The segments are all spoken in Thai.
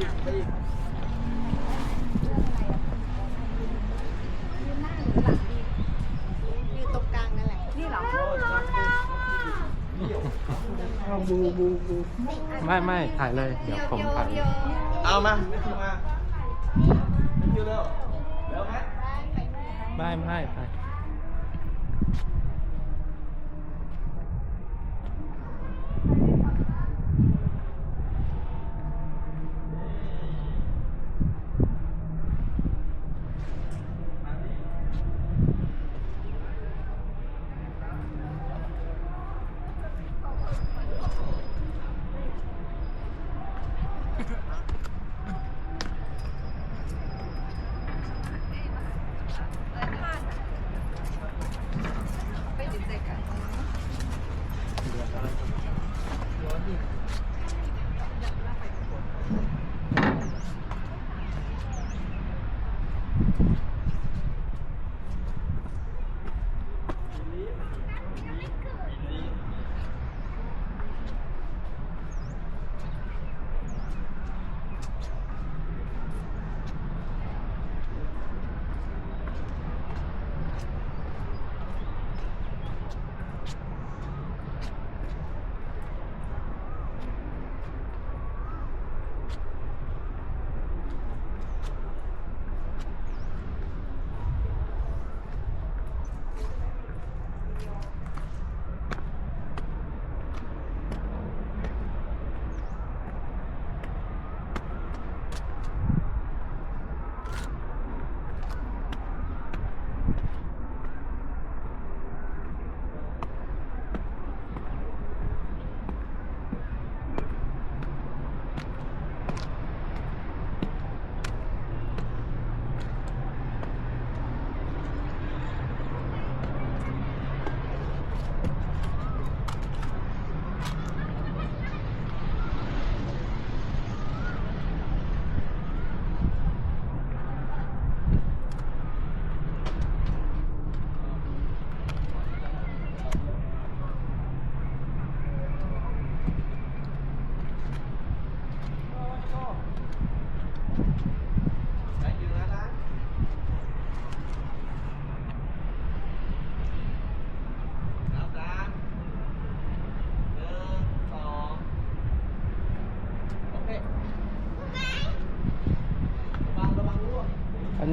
บูบูบูไม่ไม่ถ่ายเลย เดี๋ยวผมถ่ายเอามาไม่คิวมาไม่คิวเร็วเร็วไหมไม่ไม่ถ่ายไม่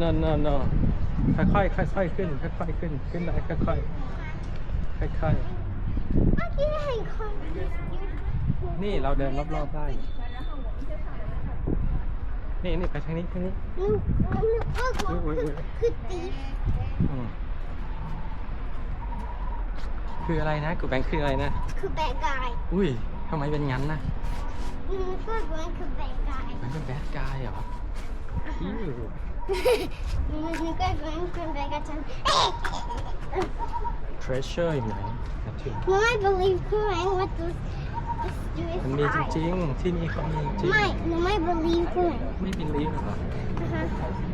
อันนนนนค่อยค่อยๆค่อยๆขึ้นค่อยๆขึ้นขึ้นได้ค่อยๆค่อยเมื่อกี้เห็นคนๆนี่เราเดินรอบๆได้ นี่นี่ไปทางนี้ทางนี้หนูหนูนึกว่าเขาคือคือตีอืมคืออะไรนะกูแบงค์คืออะไรนะคือแบกกายอุ้ยทำไมเป็นงั้นนะหนูนึกว่ามันคือแบกกายมันเป็นแบดกายเหรออิ้ วหนูนึกว่ามันคือแบกกายฉัน treasure อยู่ไหนนะถึงหนูไม่ believe คือไงว่าตัว this มันมีจริงๆ ที่นี่เขามีจริงไม่หนูไม่ believe คือไงไม่บินลีฟเหรอนะคะ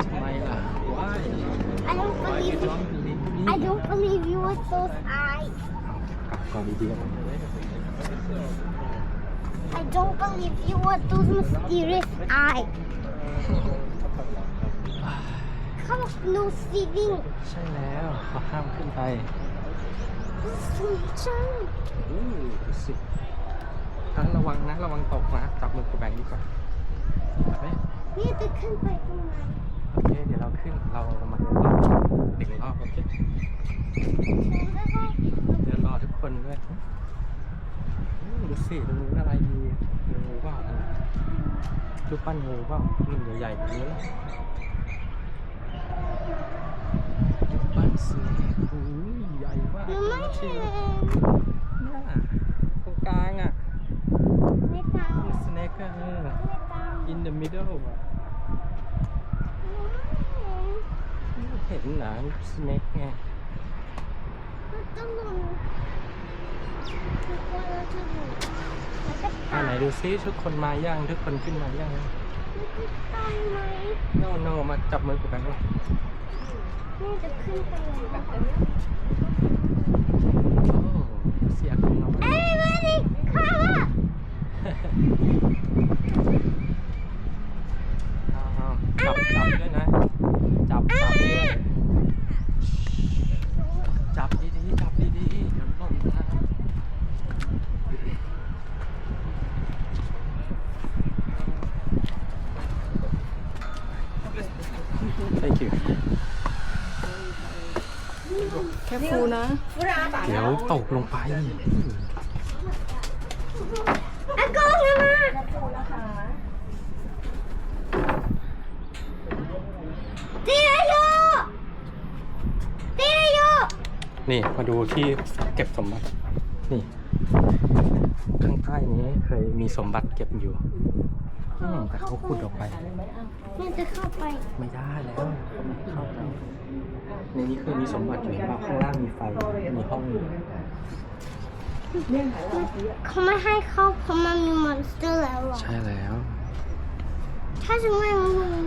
ทำไมล่ะ why I don't why you believe you don't believe me I don't believe you with those eyes กลับก่อนดีๆ I don't believe you with those mysterious eyes เขาบอก no seeing ใช่แล้วเขาห้ามขึ้นไปสวยจังอู้ดูสิทั้งระวังนะระวังตกนะจับมือกูแบงค์ดีกว่าไปไหมนี่จะขึ้นไปตรงไหนโอเคเดี๋ยวเราขึ้นเรามาเดินรอบหนึ่งรอบโอเคเดี๋ยวรอทุกคนด้วยอืมดูสิตรงนู้นอะไรมีงูเปล่ารูปปั้นงูเปล่ารุ่นใหญ่ๆแบบนี้รูปปั้นเสืออุ้ยใหญ่มาก หนูไม่เห็นน่าตรงกลางอะ ไม่ตามมีสเนคอะเออ ไม่ตาม in the middle อะเห็นหนังสเนคไงต้องลงทุกคนเราจะดูแล้วก็อ่าตามไหนดูซิทุกคนมายังทุกคนขึ้นมายังตามไหม no no มาจับมือกูแบงค์เลยนี่จะขึ้นไปแล้วโอ้ เสียของเรา Everybody come up จับจับด้วยนะ จับจับด้วย จับดีๆจับดีๆเดี๋ยวหล่นนะ Thank you ค่ฟูนะ เดี๋ยวตกลงไปอากูนะมาตีอายุตีอายุนี่มาดูที่เก็บสมบัติ นี่ ข้างใต้นี้เคยมีสมบัติเก็บอยู่ อืมแต่เขาขุดออกไป มันจะเข้าไปไม่ได้แล้วเขาไม่ให้เข้าไปในนี้เคยมีสมบัติอยู่เห็นป่ะข้างล่างมีไฟมีห้องอยู่เขาไม่ให้เข้าเพราะมันมีมอนสเตอร์แล้วหรอใช่แล้ว ถ้าจะไม่มัน